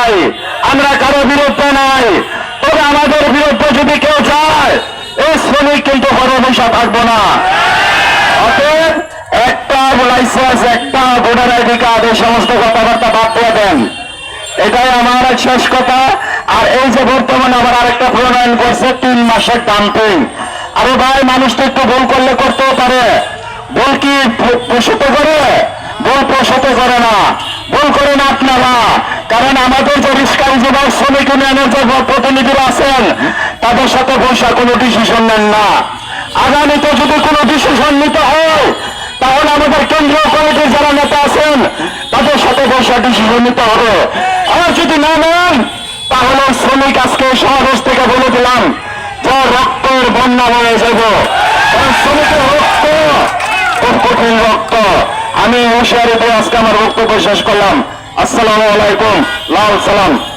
নাই আমরা কারও বিরুদ্ধে নাই। তবে আমাদের বিরুদ্ধে যদি কেউ চায়, এই শ্রমিক কিন্তু হরমেশা থাকব না। একটা লাইসেন্স একটা ভোটার আইডি কার্ড এই সমস্ত কথাবার্তা বাদ দিয়ে দেন। এটাই আমার শেষ কথা। আর এই যে বর্তমানে আবার আরেকটা প্রণয়ন করছে, তিন মাসের ডাম্পিং আরে ভাই, মানুষ তো একটু ভুল করলে করতেও পারে। ভুল কি প্রসূত করে? ভুল প্রসূত করে না। ভুল করে কারণ আমাদের যে রিস্কাই যুবক শ্রমিক ইউনিয়নের যে প্রতিনিধিরা আছেন, তাদের সাথে বসা কোনো ডিসিশন নেন না। আগামীতে যদি কোনো ডিসিশন নিতে হয়, তাহলে আমাদের কেন্দ্রীয় কমিটির যারা নেতা আছেন, তাদের সাথে বসে ডিসিশন নিতে হবে। আর যদি না নেন, তাহলে শ্রমিক আজকে সমাবেশ থেকে বলে দিলাম যে রক্তের বন্যা হয়ে যাব। শ্রমিকের রক্ত, খুব কঠিন রক্ত। আমি হুঁশিয়ারি দিয়ে আজকে আমার বক্তব্য শেষ করলাম। আসসালামু আলাইকুম। লাল সালাম।